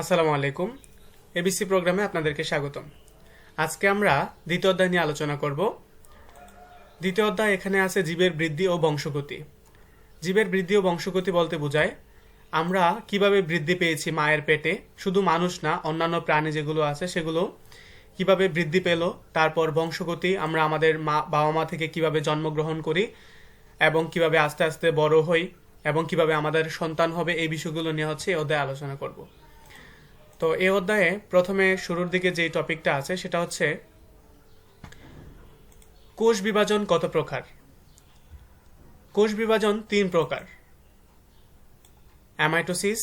আসসালামু আলাইকুম। এবিসি প্রোগ্রামে আপনাদেরকে স্বাগতম। আজকে আমরা দ্বিতীয় অধ্যায় নিয়ে আলোচনা করব। দ্বিতীয় অধ্যায় এখানে আছে জীবের বৃদ্ধি ও বংশগতি। জীবের বৃদ্ধি ও বংশগতি বলতে বোঝায় আমরা কীভাবে বৃদ্ধি পেয়েছি মায়ের পেটে, শুধু মানুষ না, অন্যান্য প্রাণী যেগুলো আছে সেগুলো কীভাবে বৃদ্ধি পেল, তারপর বংশগতি, আমরা আমাদের মা, বাবা মা থেকে কীভাবে জন্মগ্রহণ করি, এবং কীভাবে আস্তে আস্তে বড় হই, এবং কীভাবে আমাদের সন্তান হবে, এই বিষয়গুলো নিয়ে হচ্ছে এই অধ্যায়ে আলোচনা করব। তো এই অধ্যায়ে প্রথমে শুরুর দিকে যে টপিকটা আছে, সেটা হচ্ছে কোষ বিভাজন কত প্রকার? কোষ বিভাজন তিন প্রকার। Amitosis,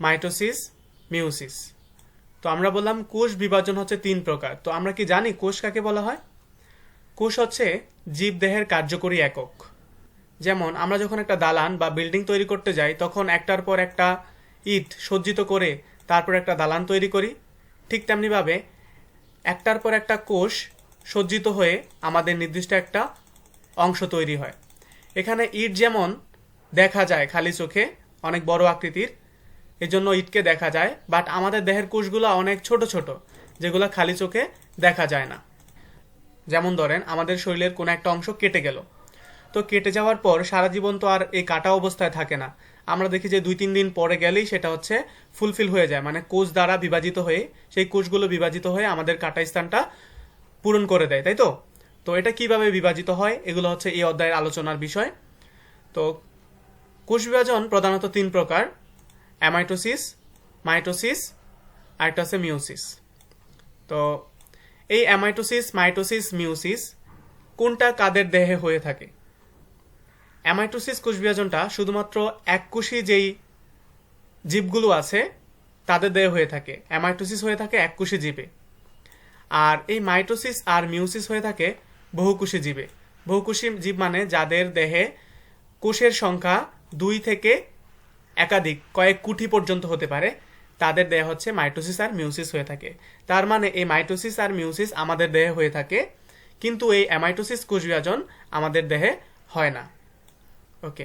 mitosis, meiosis. তো আমরা বললাম কোষ বিভাজন হচ্ছে তিন প্রকার। তো আমরা কি জানি কোষ কাকে বলা হয়? কোষ হচ্ছে জীবদেহের কার্যকরী একক। যেমন আমরা যখন একটা দালান বা বিল্ডিং তৈরি করতে যাই, তখন একটার পর একটা ইট সজ্জিত করে তারপর একটা দালান তৈরি করি। ঠিক তেমনিভাবে একটার পর একটা কোষ সজ্জিত হয়ে আমাদের নির্দিষ্ট একটা অংশ তৈরি হয়। এখানে ইট যেমন দেখা যায় খালি চোখে, অনেক বড় আকৃতির, এজন্য ইটকে দেখা যায় বাট আমাদের দেহের কোষগুলো অনেক ছোট ছোট, যেগুলো খালি চোখে দেখা যায় না। যেমন ধরেন, আমাদের শরীরের কোনো একটা অংশ কেটে গেল। তো কেটে যাওয়ার পর সারা জীবন তো আর এই কাটা অবস্থায় থাকে না। আমরা দেখি যে দুই তিন দিন পরে গেলেই সেটা হচ্ছে ফুলফিল হয়ে যায়। মানে কোষ দ্বারা বিভাজিত হয়ে, সেই কোষগুলো বিভাজিত হয়ে আমাদের কাটা স্থানটা পূরণ করে দেয়, তাই তো? তো এটা কীভাবে বিভাজিত হয়, এগুলো হচ্ছে এই অধ্যায়ের আলোচনার বিষয়। তো কোষ বিভাজন প্রধানত তিন প্রকার, অ্যামাইটোসিস, মাইটোসিস আর একটা হচ্ছে মিউসিস তো এই অ্যামাইটোসিস, মাইটোসিস মিউসিস কোনটা কাদের দেহে হয়ে থাকে? অ্যামাইটোসিস কোষ বিভাজনটা শুধুমাত্র এককোষী যেই জীবগুলো আছে, তাদের দেহে হয়ে থাকে। অ্যামাইটোসিস হয়ে থাকে এককোষী জীবে। আর এই মাইটোসিস আর মিউসিস হয়ে থাকে বহুকোষী জীবে। বহুকোষী জীব মানে যাদের দেহে কোষের সংখ্যা দুই থেকে একাধিক, কয়েক কোটি পর্যন্ত হতে পারে, তাদের দেহে হচ্ছে মাইটোসিস আর মিউসিস হয়ে থাকে। তার মানে এই মাইটোসিস আর মিউসিস আমাদের দেহে হয়ে থাকে, কিন্তু এই অ্যামাইটোসিস কোষ বিভাজন আমাদের দেহে হয় না। ওকে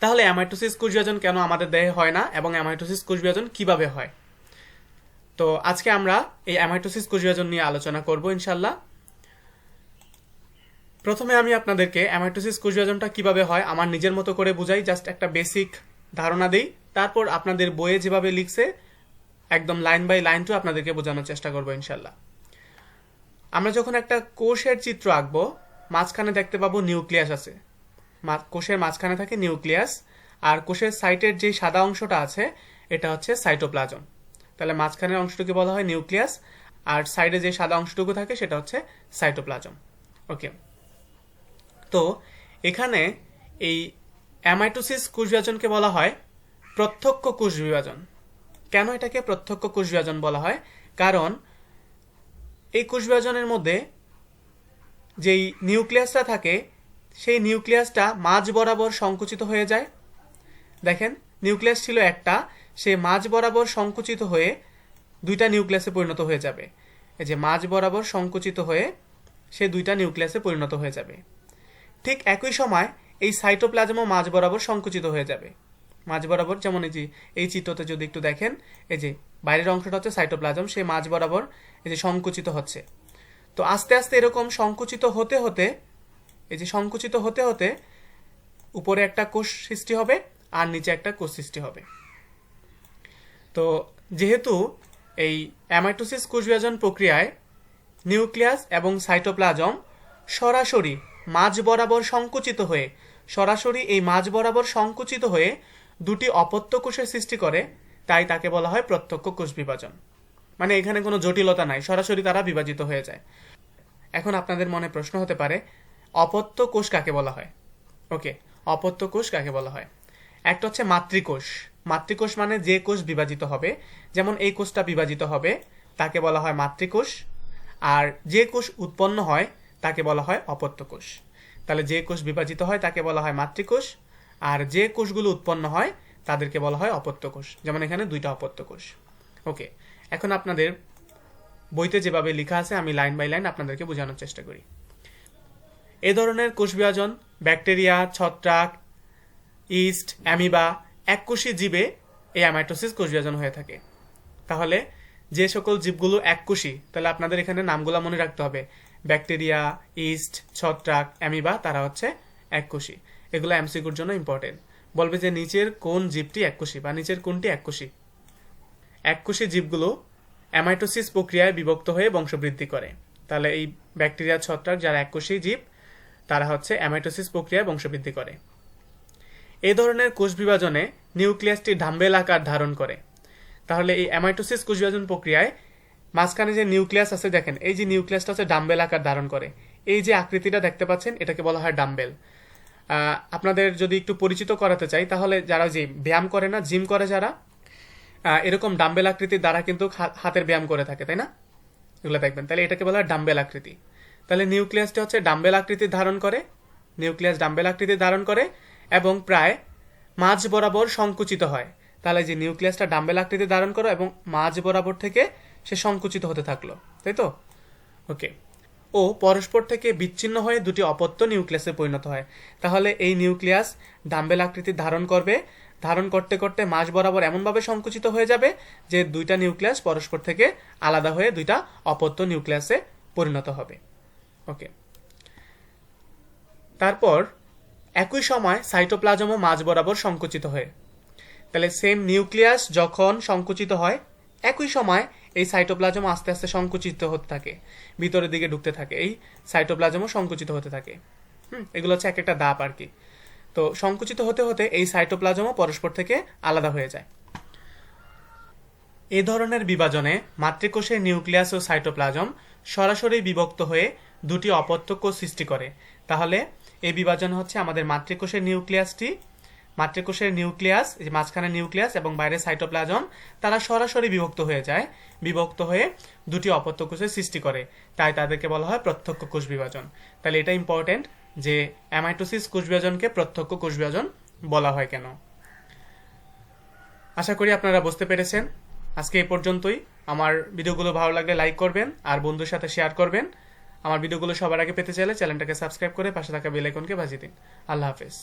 তাহলে অ্যামাইটোসিস কোষ বিভাজন কেন আমাদের দেহে হয় না এবং অ্যামাইটোসিস কোষ বিভাজন কীভাবে হয়? তো আজকে আমরা এই অ্যামাইটোসিস কোষ বিভাজন নিয়ে আলোচনা করব ইনশাল্লাহ প্রথমে আমি আপনাদেরকে অ্যামাইটোসিস কোষ বিভাজনটা কীভাবে হয় আমার নিজের মতো করে বুঝাই জাস্ট একটা বেসিক ধারণা দেই। তারপর আপনাদের বইয়ে যেভাবে লিখছে, একদম লাইন বাই লাইন টু আপনাদেরকে বোঝানোর চেষ্টা করব ইনশাল্লাহ আমরা যখন একটা কোষের চিত্র আঁকবো, মাঝখানে দেখতে পাবো নিউক্লিয়াস আছে। কোষের মাঝখানে থাকে নিউক্লিয়াস, আর কোষের সাইটের যে সাদা অংশটা আছে, এটা হচ্ছে সাইটোপ্লাজম। তাহলে মাঝখানের অংশটুকে বলা হয় নিউক্লিয়াস, আর সাইডে যে সাদা অংশটুকু থাকে, সেটা হচ্ছে সাইটোপ্লাজম। ওকে। তো, এখানে এই অ্যামাইটোসিস কোষ বিভাজনকে বলা হয় প্রত্যক্ষ কোষ বিভাজন কেন এটাকে প্রত্যক্ষ কোষ বিভাজন বলা হয়? কারণ এই কোষ বিভাজনের মধ্যে যেই নিউক্লিয়াসটা থাকে সেই নিউক্লিয়াসটা মাঝ বরাবর সংকুচিত হয়ে যায়। দেখেন, নিউক্লিয়াস ছিল একটা, সে মাঝ বরাবর সংকুচিত হয়ে দুইটা নিউক্লিয়াসে পরিণত হয়ে যাবে। এই যে মাঝ বরাবর সংকুচিত হয়ে সে দুইটা নিউক্লিয়াসে পরিণত হয়ে যাবে। ঠিক একই সময় এই সাইটোপ্লাজমও মাঝ বরাবর সংকুচিত হয়ে যাবে। মাঝ বরাবর, যেমন এই যে এই চিত্রতে যদি একটু দেখেন, এই যে বাইরের অংশটা হচ্ছে সাইটোপ্লাজম, সে মাঝ বরাবর এই যে সংকুচিত হচ্ছে। তো আস্তে আস্তে এরকম সংকুচিত হতে হতে এই যে সংকুচিত হতে হতে উপরে একটা কোষ সৃষ্টি হবে আর নিচে একটা কোষ সৃষ্টি হবে। তো যেহেতু এই অ্যামাইটোসিস কোষ বিভাজন প্রক্রিয়ায় নিউক্লিয়াস এবং সাইটোপ্লাজম সরাসরি মাঝ বরাবর সংকুচিত হয়ে, সরাসরি এই মাঝ বরাবর সংকুচিত হয়ে দুটি অপত্য কোষের সৃষ্টি করে, তাই তাকে বলা হয় প্রত্যক্ষ কোষ বিভাজন মানে এখানে কোনো জটিলতা নাই, সরাসরি তারা বিভাজিত হয়ে যায়। এখন আপনাদের মনে প্রশ্ন হতে পারে অপত্য কোষ কাকে বলা হয়? ওকে অপত্য কোষ কাকে বলা হয়? একটা হচ্ছে মাতৃকোষ। মাতৃকোষ মানে যে কোষ বিভাজিত হবে, যেমন এই কোষটা বিভাজিত হবে, তাকে বলা হয় মাতৃকোষ। আর যে কোষ উৎপন্ন হয়, তাকে বলা হয় অপত্য কোষ। তাহলে যে কোষ বিভাজিত হয়, তাকে বলা হয় মাতৃকোষ। আর যে কোষগুলো উৎপন্ন হয়, তাদেরকে বলা হয় অপত্য কোষ। যেমন এখানে দুইটা অপত্য কোষ। ওকে এখন আপনাদের বইতে যেভাবে লেখা আছে, আমি লাইন বাই লাইন আপনাদেরকে বোঝানোর চেষ্টা করি। এ ধরনের কোষ বিভাজন ব্যাকটেরিয়া, ছত্রাক, ইস্ট, অ্যামিবা, এককোষী জীবে এই অ্যামাইটোসিস কোষ বিভাজন হয়ে থাকে। তাহলে যে সকল জীবগুলো এককোষী, তাহলে আপনাদের এখানে নামগুলো মনে রাখতে হবে। ব্যাকটেরিয়া, ইস্ট, ছত্রাক, অ্যামিবা, তারা হচ্ছে এককোষী। এগুলো এমসিকুর জন্য ইম্পর্টেন্ট। বলবে যে নিচের কোন জীবটি এককোষী বা নিচের কোনটি এককোষী। এককোষী জীবগুলো অ্যামাইটোসিস প্রক্রিয়ায় বিভক্ত হয়ে বংশবৃদ্ধি করে। তাহলে এই ব্যাকটেরিয়া, ছত্রাক যারা এককোষী জীব তারা হচ্ছে অ্যামাইটোসিস প্রক্রিয়ায় বংশবৃদ্ধি করে। এই ধরনের কোষ বিভাজনে নিউক্লিয়াসটি ডাম্বেল আকার ধারণ করে। তাহলে এই অ্যামাইটোসিস কোষ বিভাজন প্রক্রিয়ায় মাঝখানে যে নিউক্লিয়াস আছে, দেখেন, এই যে নিউক্লিয়াসটা হচ্ছে ডাম্বেল আকার ধারণ করে। এই যে আকৃতিটা দেখতে পাচ্ছেন, এটাকে বলা হয় ডাম্বেল আপনাদের যদি একটু পরিচিত করাতে চাই, তাহলে যারা যে ব্যায়াম করে না, জিম করে যারা এরকম ডাম্বেল আকৃতির দ্বারা কিন্তু হাতের ব্যায়াম করে থাকে, তাই না? এগুলো দেখবেন। তাহলে এটাকে বলা হয় ডাম্বেল আকৃতি। তাহলে নিউক্লিয়াসটা হচ্ছে ডাম্বেল আকৃতি ধারণ করে, নিউক্লিয়াস ডাম্বেল আকৃতি ধারণ করে, এবং প্রায় মাঝ বরাবর সংকুচিত হয়। তাহলে যে নিউক্লিয়াসটা ডাম্বেল আকৃতি ধারণ করো এবং মাঝ বরাবর থেকে সে সংকুচিত হতে থাকল, তাই তো? ওকে। ও পরস্পর থেকে বিচ্ছিন্ন হয়ে দুটি অপত্য নিউক্লিয়াসে পরিণত হয়। তাহলে এই নিউক্লিয়াস ডাম্বেল আকৃতি ধারণ করবে। ধারণ করতে করতে মাঝ বরাবর এমনভাবে সংকুচিত হয়ে যাবে যে দুইটা নিউক্লিয়াস পরস্পর থেকে আলাদা হয়ে দুইটা অপত্য নিউক্লিয়াসে পরিণত হবে। ওকে তারপর, একই সময় সাইটোপ্লাজমও মাঝ বরাবর সংকুচিত হয়ে। তাহলে সেম নিউক্লিয়াস যখন সংকুচিত হয়, একই সময় এই সাইটোপ্লাজম আস্তে আস্তে সংকুচিত হতে থাকে, ভিতরের দিকে ঢুকতে থাকে, এই সাইটোপ্লাজমও সংকুচিত হতে থাকে। হুম, এগুলো হচ্ছে এক একটা দাপ আর কি। তো সংকুচিত হতে হতে এই সাইটোপ্লাজমও পরস্পর থেকে আলাদা হয়ে যায়। এ ধরনের বিভাজনে মাতৃকোষের নিউক্লিয়াস ও সাইটোপ্লাজম সরাসরি বিভক্ত হয়ে দুটি অপত্য কোষ সৃষ্টি করে। তাহলে এই বিভাজন হচ্ছে আমাদের মাতৃকোষের নিউক্লিয়াসটি। মাতৃকোষের নিউক্লিয়াস যে মাঝখানে নিউক্লিয়াস এবং বাইরে সাইটোপ্লাজম, তারা সরাসরি বিভক্ত হয়ে যায়। বিভক্ত হয়ে দুটি অপত্য কোষের সৃষ্টি করে। তাই তাদেরকে বলা হয় প্রত্যক্ষ কোষ বিভাজন। তাহলে এটা ইম্পর্টেন্ট যে অ্যামাইটোসিস কোষ বিভাজনকে প্রত্যক্ষ কোষ বিভাজন বলা হয় কেন? আশা করি আপনারা বুঝতে পেরেছেন। আজকে এই পর্যন্তই। আমার ভিডিওগুলো ভালো লাগলে লাইক করবেন, আর বন্ধুর সাথে শেয়ার করবেন। আমার ভিডিওগুলো সবার আগে পেতে চাইলে চ্যানেলটাকে সাবস্ক্রাইব করে পাশে থাকা বেল আইকনকে বাজিয়ে দিন। আল্লাহ হাফেজ।